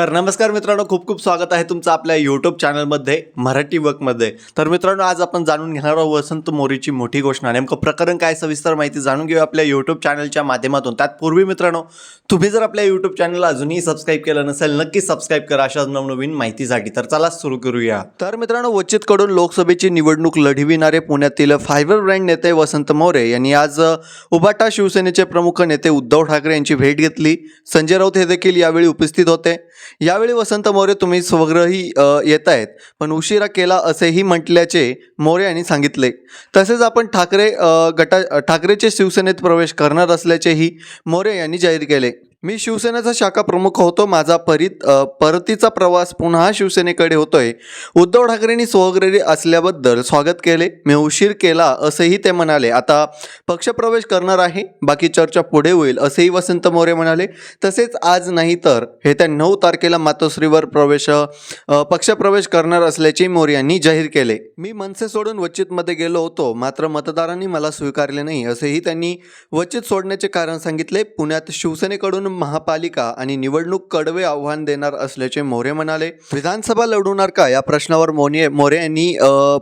तर नमस्कार मित्रांनो खूप खूप स्वागत आहे तुमचं आपल्या यूट्यूब चॅनलमध्ये मराठी वर्कमध्ये तर मित्रांनो आज आपण जाणून घेणार आहोत वसंत मोरीची मोठी घोषणा. नेमकं प्रकरण काय सविस्तर माहिती जाणून घेऊया आपल्या यूट्यूब चॅनलच्या माध्यमातून. त्यातपूर्वी मित्रांनो तुम्ही जर आपल्या यूट्यूब चॅनलला अजूनही सबस्क्राईब केलं नसेल नक्की सबस्क्राईब करा अशाच नवनवीन माहितीसाठी तर चला सुरू करूया. तर मित्रांनो वचितकडून लोकसभेची निवडणूक लढविणारे पुण्यातील फायबर ब्रँड नेते वसंत मोरे यांनी आज उबाटा शिवसेनेचे प्रमुख नेते उद्धव ठाकरे यांची भेट घेतली. संजय राऊत हे देखील यावेळी उपस्थित होते. यावेळी वसंत मोरे तुम्ही स्वग्रही येत आहेत पण उशिरा केला असेही म्हटल्याचे मोरे यांनी सांगितले. तसेच आपण ठाकरे गटा ठाकरेचे शिवसेनेत प्रवेश करणार असल्याचेही मोरे यांनी जाहीर केले. मी शिवसेनेचा शाखा प्रमुख होतो. माझा परीत परतीचा प्रवास पुन्हा शिवसेनेकडे होतोय. उद्धव ठाकरेंनी स्वग्रेरी असल्याबद्दल स्वागत केले. मी उशीर केला असेही ते म्हणाले. आता पक्षप्रवेश करणार आहे. बाकी चर्चा पुढे होईल असेही वसंत मोरे म्हणाले. तसेच आज नाही तर येत्या नऊ तारखेला मातोश्रीवर प्रवेश पक्षप्रवेश करणार असल्याचे मोरे यांनी जाहीर केले. मी मनसे सोडून वचितमध्ये गेलो होतो. मात्र मतदारांनी मला स्वीकारले नाही असेही त्यांनी वचित सोडण्याचे कारण सांगितले. पुण्यात शिवसेनेकडून महापालिका आणि निवडणूक कडवे आव्हान देणार असल्याचे मोरे म्हणाले. विधानसभा लढवणार का? या प्रश्नावर मोने मोरे यांनी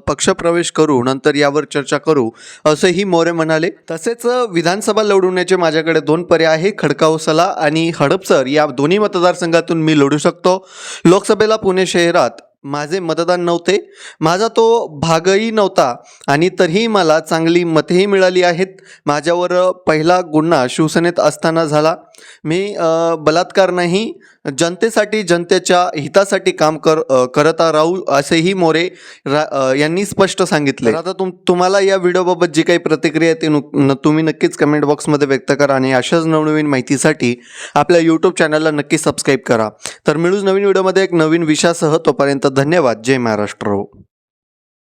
पक्षप्रवेश करू नंतर यावर चर्चा करू असंही मोरे म्हणाले. तसेच विधानसभा लढवण्याचे माझ्याकडे दोन पर्याय आहे खडकावसला आणि हडपसर या दोन्ही मतदारसंघातून मी लढू शकतो. लोकसभेला पुणे शहरात माझे मतदान नव्हते. माझा तो भागही नव्हता आणि तरीही मला चांगली मतेही मिळाली आहेत. माझ्यावर पहिला गुन्हा शिवसेनेत असताना झाला. मी बलात्कार नाही जनतेसाठी जनतेच्या हितासाठी काम कर करत राहू असेही मोरे रा यांनी स्पष्ट सांगितले. आता तुम तुम्हाला या व्हिडिओबाबत जी काही प्रतिक्रिया आहे ती न- तुम्ही नक्कीच कमेंट बॉक्समध्ये व्यक्त करा आणि अशाच नवनवीन माहितीसाठी आपल्या यूट्यूब चॅनलला नक्की सबस्क्राईब करा. तर मिळूच नवीन व्हिडिओमध्ये एक नवीन विषयासह तोपर्यंत धन्यवाद. जय महाराष्ट्र.